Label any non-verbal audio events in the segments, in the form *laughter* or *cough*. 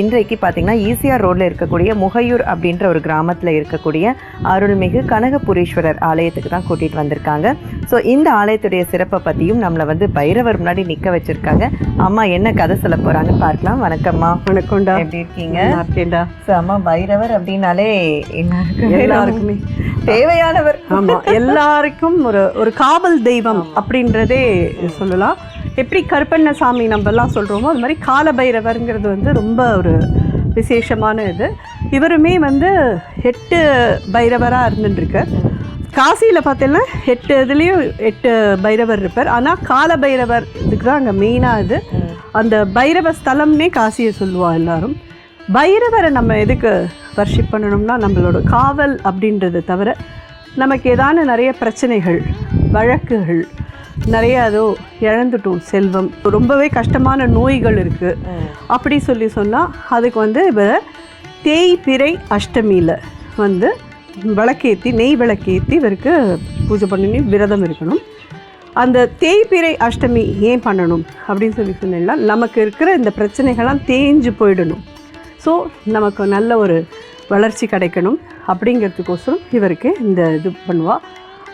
இன்றைக்கு பார்த்தீங்கன்னா ஈசிஆர் ரோட்டில் இருக்கக்கூடிய முகையூர் அப்படின்ற ஒரு கிராமத்தில் இருக்கக்கூடிய அருள்மிகு கனகபுரீஸ்வரர் ஆலயத்துக்கு தான் கூட்டிகிட்டு வந்திருக்காங்க. ஸோ இந்த ஆலயத்துடைய சிறப்பை பற்றியும் நம்மளை வந்து பைரவர் முன்னாடி நிற்க வச்சுருக்காங்க. அம்மா என்ன கதை சொல்ல போகிறாங்கன்னு பார்க்கலாம். வணக்கம்மா வணக்கம்டா. எப்படி இருக்கீங்க? இருக்கேன்டா. ஸோ அம்மா பைரவர் அப்படின்னாலே எல்லாருக்குமே எல்லாருக்குமே. தேவையானவர். ஆமா எல்லாருக்கும் ஒரு ஒரு காவல் தெய்வம் அப்படின்றதே சொல்லலாம். எப்படி கருப்பண்ண சாமி நம்மலாம் சொல்கிறோமோ அது மாதிரி காலபைரவருங்கிறது வந்து ரொம்ப ஒரு விசேஷமான இது. இவருமே வந்து எட்டு பைரவராக இருந்துட்டுருக்கு. காசியில் பார்த்தீங்கன்னா எட்டு இதுலேயும் எட்டு பைரவர் இருப்பார். ஆனால் கால பைரவர் இதுக்கு தான் அங்கே மெயினாக இது. அந்த பைரவ ஸ்தலம்னே காசியை சொல்லுவாள் எல்லாரும். பைரவரை நம்ம எதுக்கு வர்ஷிப் பண்ணணும்னா நம்மளோட காவல் அப்படின்றத தவிர நமக்கு ஏதான நிறைய பிரச்சனைகள் வழக்குகள் நிறைய அதோ இழந்துட்டோம் செல்வம். ரொம்பவே கஷ்டமான நோய்கள் இருக்குது அப்படி சொல்லி சொன்னால் அதுக்கு வந்து இவர் தேய்பிறை அஷ்டமியில் வந்து விளக்கேற்றி நெய் விளக்கேற்றி இவருக்கு பூஜை பண்ணி விரதம் இருக்கணும். அந்த தேய்பிறை அஷ்டமி ஏன் பண்ணணும் அப்படின்னு சொல்லி சொன்னீங்கன்னா நமக்கு இருக்கிற இந்த பிரச்சனைகள்லாம் தேஞ்சு போயிடணும். ஸோ நமக்கு நல்ல ஒரு வளர்ச்சி கிடைக்கணும் அப்படிங்கிறதுக்கோசரம் இவருக்கு இந்த இது பண்ணுவா.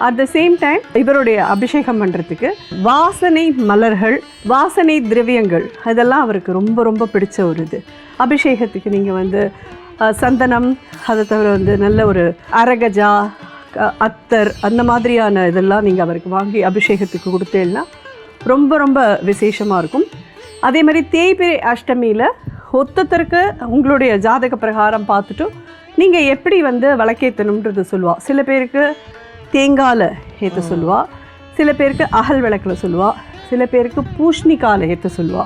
அட் த சேம் டைம் இவருடைய அபிஷேகம் பண்ணுறதுக்கு வாசனை மலர்கள் வாசனை திரவியங்கள் அதெல்லாம் அவருக்கு ரொம்ப ரொம்ப பிடிச்ச ஒரு இது. அபிஷேகத்துக்கு நீங்கள் வந்து சந்தனம் அதை தவிர வந்து நல்ல ஒரு அரகஜா அத்தர் அந்த மாதிரியான இதெல்லாம் நீங்கள் அவருக்கு வாங்கி அபிஷேகத்துக்கு கொடுத்தேன்னா ரொம்ப ரொம்ப விசேஷமாக இருக்கும். அதே மாதிரி தேய்பிரை அஷ்டமியில் ஒத்தத்தருக்கு உங்களுடைய ஜாதக பிரகாரம் பார்த்துட்டு நீங்கள் எப்படி வந்து விளக்கேற்றணுன்றது சொல்லுவாள் சில பேருக்கு தேங்காயில் ஏற்ற சொல்லுவா. சில பேருக்கு அகல் விளக்கில் சொல்லுவா. சில பேருக்கு பூஷ்ணிக்கால ஏற்ற சொல்லுவா.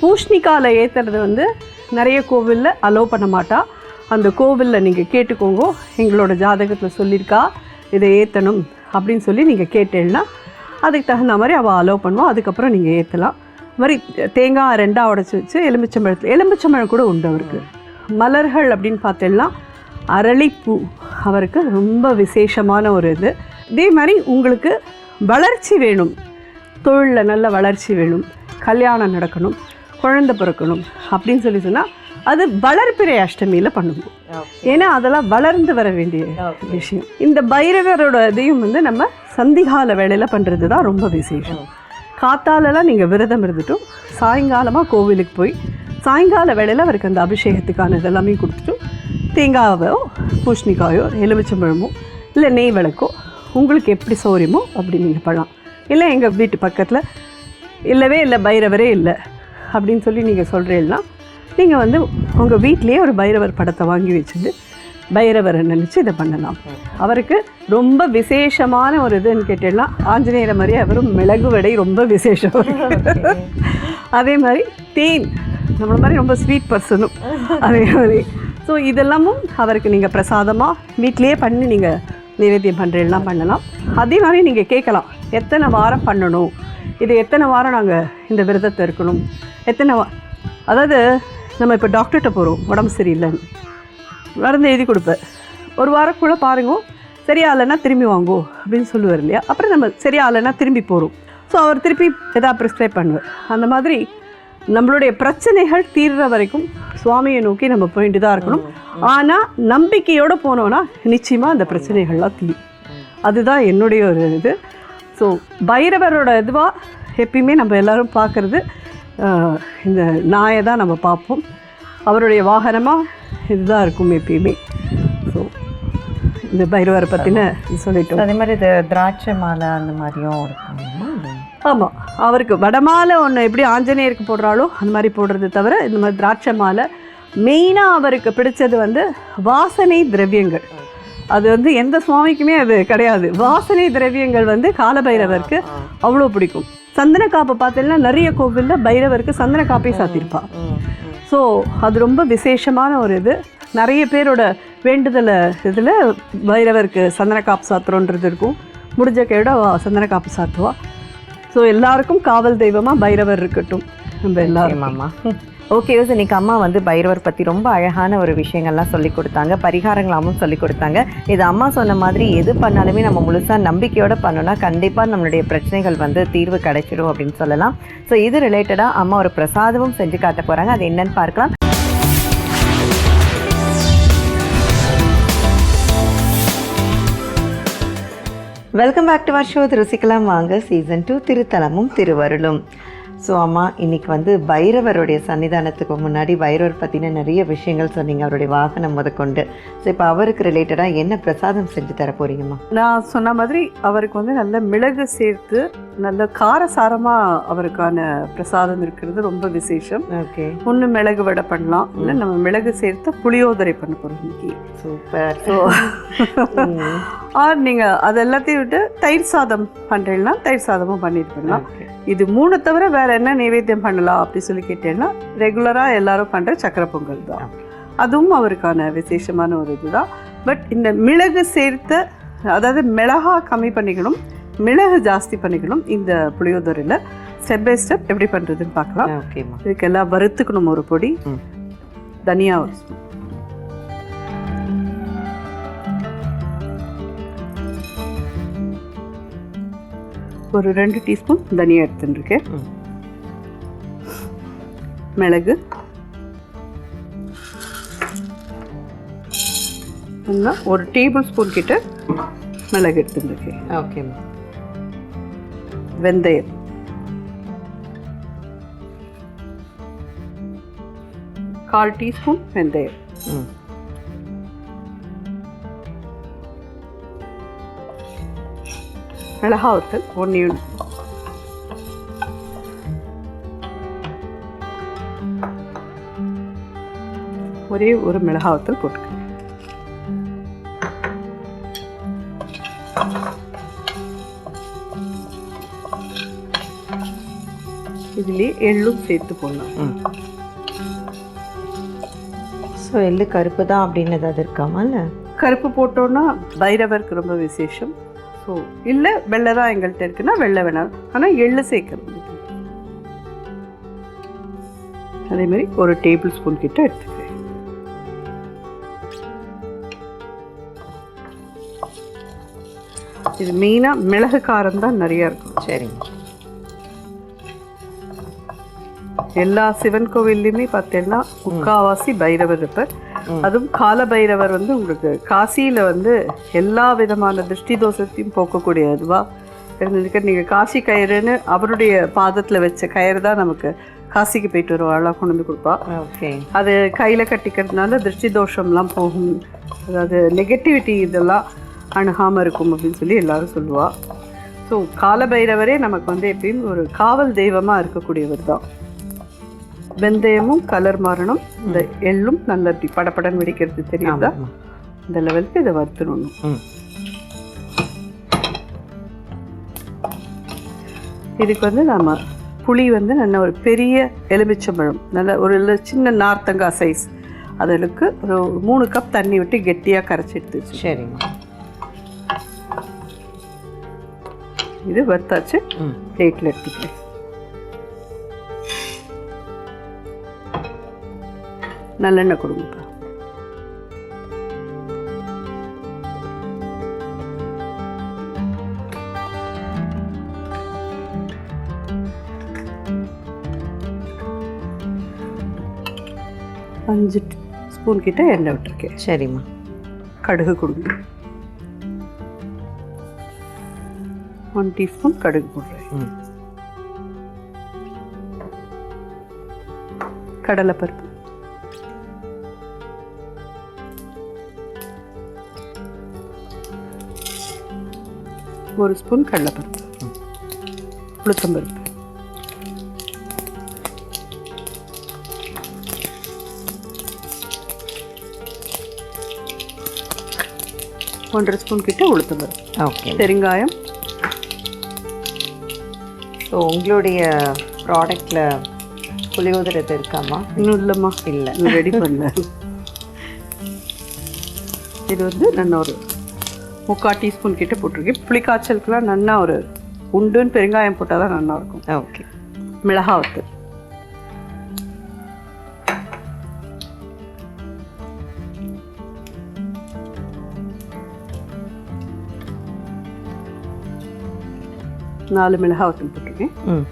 பூஷ்ணிக்கால ஏற்றுறது வந்து நிறைய கோவிலில் அலோவ் பண்ண மாட்டா. அந்த கோவிலில் நீங்கள் கேட்டுக்கோங்க. எங்களோட ஜாதகத்தில் சொல்லியிருக்கா இதை ஏற்றணும் அப்படின்னு சொல்லி நீங்கள் கேட்டேன்னா அதுக்கு தகுந்த மாதிரி அவள் அலோவ் பண்ணுவா. அதுக்கப்புறம் நீங்கள் ஏற்றலாம் இது மாதிரி தேங்காய் ரெண்டாக உடச்சி வச்சு எலுமிச்சம்பழத்தில் எலுமிச்சம்பழம் கூட உண்டு அவருக்கு. மலர்கள் அப்படின்னு பார்த்தேன்னா அரளிப்பூ. அவருக்கு ரொம்ப விசேஷமான ஒரு இது. இதே மாதிரி உங்களுக்கு வளர்ச்சி வேணும். தொழிலில் நல்ல வளர்ச்சி வேணும். கல்யாணம் நடக்கணும். குழந்தை பிறக்கணும். அப்படின்னு சொல்லி சொன்னால் அது வளர்பிறை அஷ்டமியில் பண்ணுவோம். ஏன்னா அதெல்லாம் வளர்ந்து வர வேண்டிய விஷயம். இந்த பைரவரோட இதையும் வந்து நம்ம சந்திகால வேளையில் பண்ணுறது தான் ரொம்ப விசேஷம். காத்தாலலாம் நீங்கள் விரதம் இருந்துட்டும் சாயங்காலமாக கோவிலுக்கு போய் சாயங்கால வேளையில் அவருக்கு அந்த அபிஷேகத்துக்கான இதெல்லாமே கொடுத்துட்டும் தேங்காவோ பூஷ்ணிக்காயோ எலுமிச்சம்பழமோ இல்லை நெய் விளக்கோ உங்களுக்கு எப்படி சௌரியமோ அப்படி நீங்கள் பண்ணலாம். இல்லை எங்கள் வீட்டு பக்கத்தில் இல்லவே இல்லை பைரவரே இல்லை அப்படின்னு சொல்லி நீங்கள் சொல்கிறீங்கன்னா நீங்கள் வந்து உங்கள் வீட்டிலேயே ஒரு பைரவர் படத்தை வாங்கி வச்சுட்டு பைரவரை நினச்சி இதை பண்ணலாம். அவருக்கு ரொம்ப விசேஷமான ஒரு இதுன்னு கேட்டீங்கன்னா ஆஞ்சநேயரை மாதிரி அவரும் மிளகு வடை ரொம்ப விசேஷம். *laughs* அதே மாதிரி தேன் நம்மள மாதிரி ரொம்ப ஸ்வீட் பர்சனும் அதே மாதிரி ஸோ இதெல்லாமும் அவருக்கு நீங்கள் பிரசாதமாக வீட்லேயே பண்ணி நீங்கள் நிவேத்தியம் பண்ணுறீங்கலாம் பண்ணலாம். அதே மாதிரி நீங்கள் கேட்கலாம் எத்தனை வாரம் பண்ணணும்? இது எத்தனை வாரம் நாங்கள் இந்த விரதத்தை இருக்கணும்? எத்தனை வா அதாவது நம்ம இப்போ டாக்டர்கிட்ட போகிறோம் உடம்பு சரியில்லைன்னு மருந்து எழுதி கொடுப்பேன். ஒரு வாரக்குள்ளே பாருங்க சரியாகலைன்னா திரும்பி வாங்கோ அப்படின்னு சொல்லுவார் இல்லையா? அப்புறம் நம்ம சரியாகலைன்னா திரும்பி போகிறோம் ஸோ அவர் திருப்பி எதாவது ப்ரிஸ்கிரைப் பண்ணுவார். அந்த மாதிரி நம்மளுடைய பிரச்சனைகள் தீர்ற வரைக்கும் சுவாமியை நோக்கி நம்ம போயிட்டு தான் இருக்கணும். ஆனால் நம்பிக்கையோடு போனோன்னா நிச்சயமாக அந்த பிரச்சனைகள்லாம் தீரும். அதுதான் என்னுடைய ஒரு இது. ஸோ பைரவரோட இதுவாக எப்பயுமே நம்ம எல்லாரும் பார்க்குறது இந்த நாயை தான் நம்ம பார்ப்போம். அவருடைய வாகனமாக இதுதான் இருக்கும் எப்பயுமே. ஸோ இந்த பைரவரை பற்றின சொல்லிட்டோம். அதே மாதிரி இது திராட்சை மாலை அந்த மாதிரியும் இருக்குங்களா ஆமாம் அவருக்கு வடமாலை ஒன்று எப்படி ஆஞ்சநேயருக்கு போடுறாளோ அந்த மாதிரி போடுறது தவிர இந்த மாதிரி திராட்சை மாலை. மெயினாக அவருக்கு பிடிச்சது வந்து வாசனை திரவியங்கள். அது வந்து எந்த சுவாமிக்குமே அது கிடையாது. வாசனை திரவியங்கள் வந்து காலபைரவருக்கு அவ்வளோ பிடிக்கும். சந்தன காப்பை பார்த்தீங்கன்னா நிறைய கோவிலில் பைரவருக்கு சந்தன காப்பே சாத்தியிருப்பா. ஸோ அது ரொம்ப விசேஷமான ஒரு இது. நிறைய பேரோட வேண்டுதலை இதில் பைரவருக்கு சந்தன காப்பு சாத்துறோன்றது இருக்கும். முடிஞ்ச கையோட சந்தன காப்பு சாத்துவா. ஸோ எல்லாருக்கும் காவல் தெய்வமாக பைரவர் இருக்கட்டும். நம்ம எல்லாரும் ஆமாம்மா ஓகே *laughs* யோஸ் இன்னைக்கு அம்மா வந்து பைரவர் பற்றி ரொம்ப அழகான ஒரு விஷயங்கள்லாம் சொல்லி கொடுத்தாங்க. பரிகாரங்களாமும் சொல்லி கொடுத்தாங்க. இது அம்மா சொன்ன மாதிரி எது பண்ணாலுமே நம்ம முழுசாக நம்பிக்கையோட பண்ணோம்னா கண்டிப்பாக நம்மளுடைய பிரச்சனைகள் வந்து தீர்வு கிடைச்சிடும் அப்படின்னு சொல்லலாம். ஸோ இது ரிலேட்டடாக அம்மா ஒரு பிரசாதமும் செஞ்சு காட்ட போகிறாங்க அது என்னன்னு பார்க்கலாம். Welcome back to our show ருசிக்கலாம் வாங்க சீசன் டூ திருத்தலமும் திருவருளும் ஸோ அம்மா இன்னைக்கு வந்து பைரவருடைய சன்னிதானத்துக்கு முன்னாடி பைரவர் பற்றின நிறைய விஷயங்கள் சொன்னீங்க அவருடைய வாகனம் முதற்கொண்டு. ஸோ இப்போ அவருக்கு ரிலேட்டடாக என்ன பிரசாதம் செஞ்சு தர போறீங்கம்மா? நான் சொன்ன மாதிரி அவருக்கு வந்து நல்ல மிளகு சேர்த்து நல்ல காரசாரமாக அவருக்கான பிரசாதம் இருக்கிறது ரொம்ப விசேஷம். ஓகே ஒன்று மிளகு வடை பண்ணலாம் இல்லை நம்ம மிளகு சேர்த்து புளியோதரை பண்ண போகிறோம் இன்னைக்கு. சூப்பர் ஸோ ஆர் நீங்கள் அது எல்லாத்தையும் விட்டு தயிர் சாதம் பண்ணுறீங்கன்னா தயிர் சாதமும் பண்ணிட்டு பண்ணலாம் இது மூணு தவிர வேற என்ன நைவேத்தியம் பண்ணலாம் அப்படி சொல்லி கேட்டேன்னா ரெகுலராக எல்லாரும் பண்ணுற சக்கரை பொங்கல் தான். அதுவும் அவருக்கான விசேஷமான ஒரு இதுதான். பட் இந்த மிளகு சேர்த்த அதாவது மிளகா கம்மி பண்ணிக்கணும் மிளகு ஜாஸ்தி பண்ணிக்கணும் இந்த புளியோதரையில். ஸ்டெப் பை ஸ்டெப் எப்படி பண்ணுறதுன்னு பார்க்கலாம். இதுக்கெல்லாம் வறுத்துக்கணும் ஒரு பொடி. ம். தனியா ஒரு ஸ்பூன் ஒரு ரெண்டு டீஸ்பூன் தனியா எடுத்துட்டுருக்கேன். மிளகு. ஒரு டேபிள் ஸ்பூன் கிட்ட மிளகு எடுத்துட்டுருக்கேன். ஓகேம்மா வெந்தயம். கால் டீஸ்பூன் வெந்தயம். ம். மிளகா வத்தல் ஒன்று ஒரே ஒரு மிளகா வத்தல் போட்டுக்கோங்க இதுலேயே எள்ளும் சேர்த்து போடலாம் ஸோ எள்ளு கருப்பு தான் அப்படின்னு ஏதாவது இருக்காமா இல்லை? கருப்பு போட்டோன்னா பைரவருக்கு ரொம்ப விசேஷம். ஸோ இல்லை வெள்ளை தான் எங்கள்கிட்ட இருக்குன்னா வெள்ளை வேணாம் ஆனால் எள்ளு சேர்க்கறது அதே மாதிரி ஒரு டேபிள் ஸ்பூன் கிட்ட எடுத்துக்கிறேன். இது மெயினாக மிளகு காரம் தான் நிறையா இருக்கும். சரிங்க. எல்லா சிவன் கோவில்லையுமே பார்த்தீங்கன்னா முக்காவாசி பைரவர் இருப்பார். அதுவும் கால பைரவர் வந்து உங்களுக்கு காசியில் வந்து எல்லா விதமான திருஷ்டி தோஷத்தையும் போக்கக்கூடிய இதுவாக இருந்திருக்கு. நீங்கள் காசி கயிறுன்னு அவருடைய பாதத்தில் வச்ச கயிறு தான் நமக்கு காசிக்கு போயிட்டு வருவாளாக கொண்டு வந்து கொடுப்பா. ஓகே. அது கையில் கட்டிக்கிறதுனால திருஷ்டி தோஷம்லாம் போகும். அதாவது நெகட்டிவிட்டி இதெல்லாம் அணுகாமல் இருக்கும் அப்படின்னு சொல்லி எல்லாரும் சொல்லுவா. ஸோ காலபைரவரே நமக்கு வந்து எப்பயும் ஒரு காவல் தெய்வமாக இருக்கக்கூடியவர் தான். வெந்தயமும் கலர் மாறணும். இந்த எள்ளும் நல்ல இப்படி படபடன்னு வெடிக்கிறது தெரியுதா? இந்த லெவலுக்கு இதை வறுத்துடணும். ம். இதுக்கு வந்து நம்ம புளி வந்து நல்ல ஒரு பெரிய எலுமிச்சம்பழம். நல்ல ஒரு சின்ன நார்த்தங்காய் சைஸ் அதுக்கு ஒரு மூணு கப் தண்ணி விட்டு கெட்டியாக கரைச்சி எடுத்து வச்சு சரிம்மா. இது வறுத்தாச்சு. ம். பிளேட்டில் எடுத்துக்கிறேன் நல்லெண்ணெய் கொடுங்கப்பா. அஞ்சு ஸ்பூன் கிட்ட எண்ணெய் விட்டுருக்கேன். சரிம்மா. கடுகு கொடுங்க. ஒன் டீஸ்பூன் கடுகு போடுறேன். கடலைப்பருப்பு. ஒரு ஸ்பூன் கடலைப்பருப்பு. உளுத்தம்பருப்பு ஒன்றரை ஸ்பூன் கிட்ட உளுத்தம்பருப்பு. ஓகே. பெருங்காயம். ஸோ உங்களுடைய ப்ராடக்டில் புளியோதரது இருக்காமா? இன்னும் இல்லைம்மா. இல்லை. ரெடி பண்ணல. *laughs* இது வந்து நான் ஒரு முக்கால் டீஸ்பூன் கிட்ட போட்டிருக்கேன். புளிக்காய்ச்சலுக்குலாம் நல்லா ஒரு உண்டுன்னு பெருங்காயம் போட்டால் தான் நல்லா இருக்கும் ஓகே. மிளகா வத்து நாலு மிளகா வத்தல் போட்டிருக்கேன்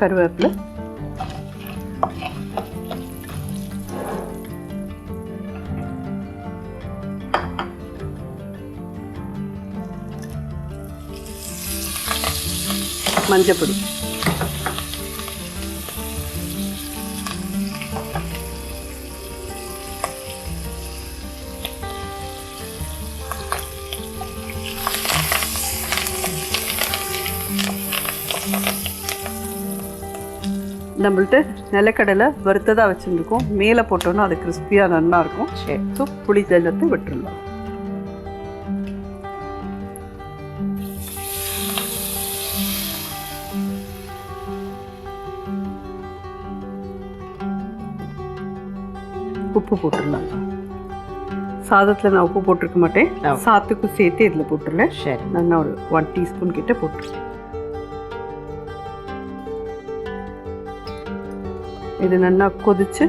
கருவேப்பிலை. மஞ்சப்பொடி. நம்மள்ட்ட நிலக்கடலை வறுத்ததாக வச்சுருக்கோம் மேலே போட்டோன்னா அது கிறிஸ்பியாக நல்லா இருக்கும் ஸோ புளி தள்ளத்தை விட்டுடலாம் உப்பு போட்டுடலாம் சாதத்தில் நான் உப்பு போட்டிருக்க மாட்டேன். சாத்துக்கும் சேர்த்து இதில் போட்டுருவேன் சரி. நான் ஒரு ஒன் டீஸ்பூன் கிட்ட போட்டுருக்கேன் இது நல்லா கொதிச்சு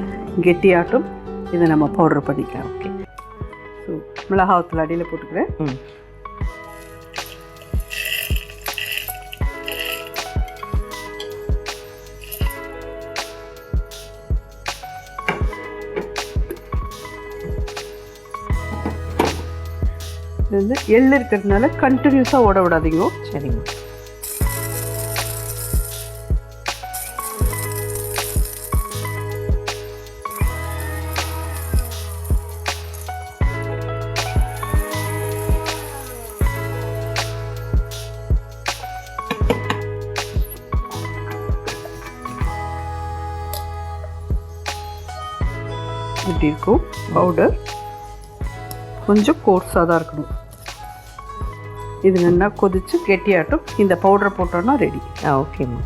கெட்டியாட்டும். இதை நம்ம பவுடர் பண்ணிக்கலாம். ஓகே ஸோ மிளகாவத்தில் அடியில் போட்டுக்கிறேன். வந்து எள்ளு இருக்கிறதுனால கண்டினியூஸாக ஓட விடாதீங்க. சரிம்மா இப்படி இருக்கும். பவுடர் கொஞ்சம் கோர்ஸாக தான் இருக்கணும். இது நல்லா கொதிச்சு கெட்டியாட்டும். இந்த பவுடர் போட்டோன்னா ரெடி ஆ ஓகேம்மா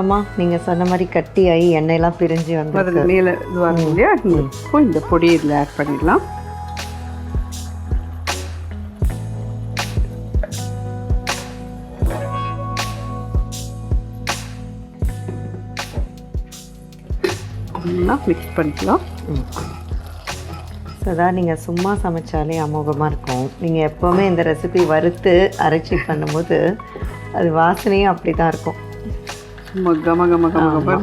அம்மா நீங்கள் சொன்ன மாதிரி கட்டியாகி எண்ணெயெல்லாம் பிரிஞ்சு வந்து மேலே இதுவாக இல்லையா? இப்போ இந்த பொடி இதில் ஆட் பண்ணிடலாம். நல்லா மிக்ஸ் பண்ணிக்கலாம். ஸோ அதான் நீங்கள் சும்மா சமைச்சாலே அமோகமாக இருக்கும். நீங்கள் எப்போவுமே இந்த ரெசிபி வறுத்து அரைச்சி பண்ணும்போது அது வாசனையும் அப்படி தான் இருக்கும். சும்மா கம கம கம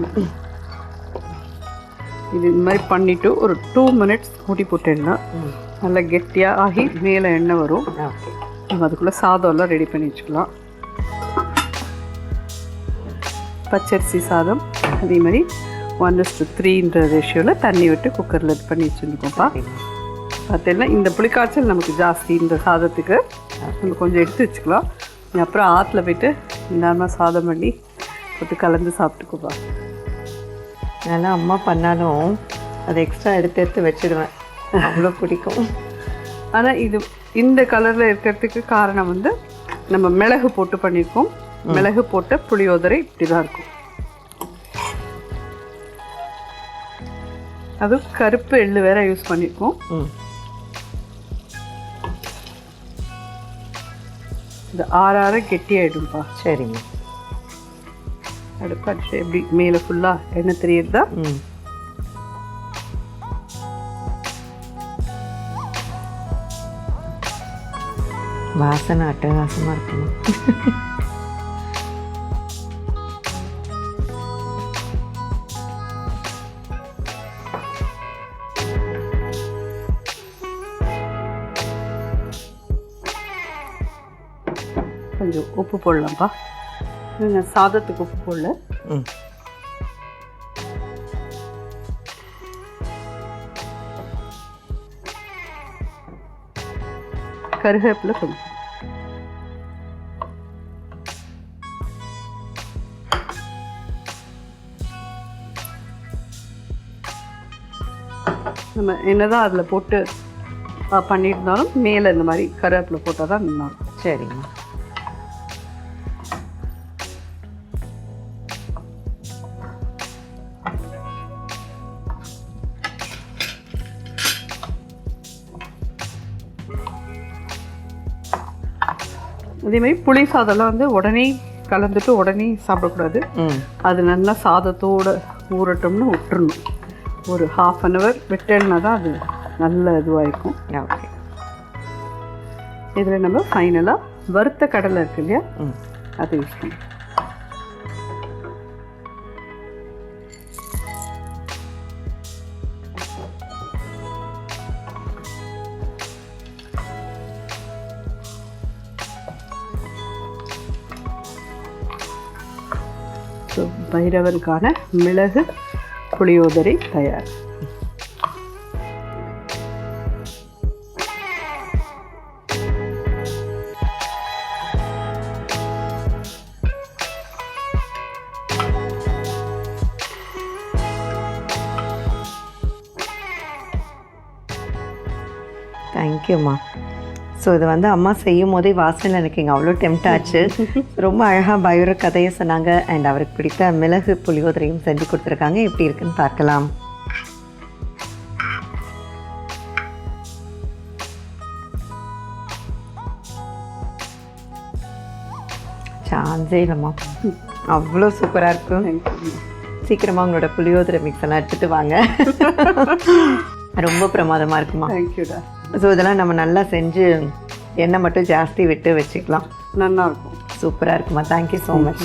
இது இந்த மாதிரி பண்ணிவிட்டு ஒரு டூ மினிட்ஸ் மூடி போட்டுடலாம் ம். நல்லா கெட்டியாக ஆகி மேலே எண்ணெய் வரும். நம்ம அதுக்குள்ளே சாதம்லாம் ரெடி பண்ணி வச்சுக்கலாம். பச்சரிசி சாதம் அதே மாதிரி ஒன் டு த்ரீன்ற ரேஷியோவில் தண்ணி விட்டு குக்கரில் இது பண்ணி வச்சுருக்கோம்ப்பா பார்த்தீங்கன்னா இந்த புளிக்காய்ச்சல் நமக்கு ஜாஸ்தி இந்த சாதத்துக்கு. நம்ம கொஞ்சம் எடுத்து வச்சுக்கலாம். அப்புறம் ஆற்றுல போயிட்டு நேரமாக சாதம் பண்ணி போட்டு கலந்து சாப்பிட்டுக்கோப்பா. அதனால் அம்மா பண்ணாலும் அதை எக்ஸ்ட்ரா எடுத்து எடுத்து வச்சிடுவேன் அவ்வளோ பிடிக்கும். ஆனால் இது இந்த கலரில் இருக்கிறதுக்கு காரணம் வந்து நம்ம மிளகு போட்டு பண்ணியிருக்கோம் மிளகு போட்ட புளியோதரை இப்படி தான் இருக்கும். அது கருப்பு எள்ளு வேற யூஸ் பண்ணியிருக்கோம் ம் இது ஆறார கெட்டியாயிடும்பா சரிம்மா அடுப்பாச்சு எப்படி மேலே ஃபுல்லாக எண்ணெய் தெரியுறதா? ம். வாசனை அட்டகாசமாக இருக்குமா கொஞ்சம் உப்பு போடலாம்ப்பா. நீங்கள் சாதத்துக்கு உப்பு போடல. கருவேப்பில கொஞ்சம். நம்ம என்னதான் அதில் போட்டு பண்ணியிருந்தாலும் மேலே இந்த மாதிரி கருவேப்பிலை போட்டால் தான் நல்லாயிருக்கும் சரிங்கம்மா அதே மாதிரி புளி சாதம்லாம் வந்து உடனே கலந்துட்டு உடனே சாப்பிடக்கூடாது. அது நல்லா சாதத்தோடு ஊறட்டும்னு விட்டுறணும். ஒரு ஹாஃப் அன் ஹவர் விட்டேன்னா தான் அது நல்ல இதுவாகிருக்கும் ஓகே இதில் நம்ம ஃபைனலாக வறுத்த கடலை இருக்கு இல்லையா? அது யூஸ் பண்ணணும். ஸோ மிளகு புளியோதரை தயார். தேங்க்யூம்மா ஸோ இது வந்து அம்மா செய்யும் போதே வாசனையில் எனக்கு இங்கே அவ்வளோ டெம்ட் ஆச்சு. *laughs* ரொம்ப அழகாக பயோர கதையை சொன்னாங்க. அண்ட் அவருக்கு பிடித்த மிளகு புளியோதரையும் செஞ்சு கொடுத்துருக்காங்க. எப்படி இருக்குன்னு பார்க்கலாம். சான்ஸே இல்லைம்மா அவ்வளோ சூப்பராக இருக்கும். சீக்கிரமாக உங்களோட புளியோதரை மிக்ஸ் எல்லாம் எடுத்துகிட்டு வாங்க. *laughs* ரொம்ப பிரமாதமாக இருக்குமா? தேங்க்யூடா ஸோ இதெல்லாம் நம்ம நல்லா செஞ்சு எண்ணெய் மட்டும் ஜாஸ்தி விட்டு வச்சுக்கலாம். நல்லா இருக்கும். சூப்பராக இருக்குமா? தேங்க்யூ ஸோ மச்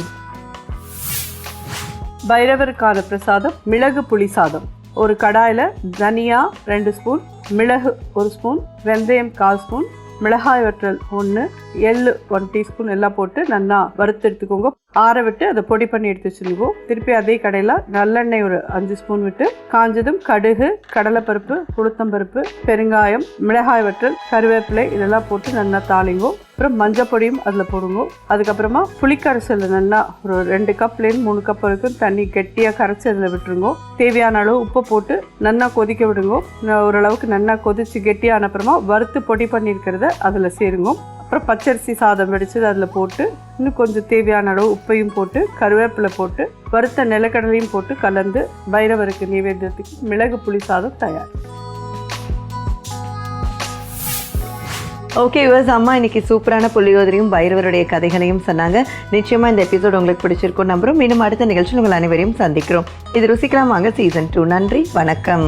பைரவருக்கான பிரசாதம் மிளகு புளி சாதம். ஒரு கடாயில் தனியா ரெண்டு ஸ்பூன் மிளகு ஒரு ஸ்பூன் வெந்தயம் கால் ஸ்பூன் மிளகாய் வற்றல் ஒன்று எள்ளு ஒன் டீஸ்பூன் எல்லாம் போட்டு நல்லா வறுத்து எடுத்துக்கோங்க. ஆற விட்டு அதை பொடி பண்ணி எடுத்து வச்சுருவோம் திருப்பி அதே கடையில் நல்லெண்ணெய் ஒரு அஞ்சு ஸ்பூன் விட்டு காஞ்சதும் கடுகு கடலைப்பருப்பு உளுத்தம்பருப்பு பெருங்காயம் மிளகாய் வற்றல் கருவேப்பிலை இதெல்லாம் போட்டு நல்லா தாளிங்கும் அப்புறம் மஞ்சள் பொடியும் அதில் போடுங்க. அதுக்கப்புறமா புளிக்கரைசல் நல்லா ஒரு ரெண்டு கப்லேருந்து மூணு கப் வரைக்கும் தண்ணி கெட்டியாக கரைச்சி அதில் விட்டுருங்க. தேவையான அளவு உப்பு போட்டு நல்லா கொதிக்க விடுங்க. ஓரளவுக்கு நல்லா கொதித்து கெட்டியான அப்புறமா வறுத்து பொடி பண்ணியிருக்கிறத அதில் சேருங்க. அப்புறம் பச்சரிசி சாதம் வெடிச்சது அதில் போட்டு இன்னும் கொஞ்சம் தேவையான அளவு உப்பையும் போட்டு கருவேப்பிலை போட்டு வறுத்த நிலக்கடலையும் போட்டு கலந்து பைரவருக்கு நைவேத்தியத்துக்கு மிளகு புளி சாதம் தயார். ஓகே யுவர்ஸ் அம்மா இன்னைக்கு சூப்பரான புள்ளியோதரையும் பைரவருடைய கதைகளையும் சொன்னாங்க. நிச்சயமாக இந்த எபிசோட் உங்களுக்கு பிடிச்சிருக்கும் நம்புறோம். மீண்டும் அடுத்த நிகழ்ச்சியில் உங்கள் அனைவரையும் சந்திக்கிறோம். இது ருசிக்கலாம் வாங்க சீசன் டூ நன்றி வணக்கம்.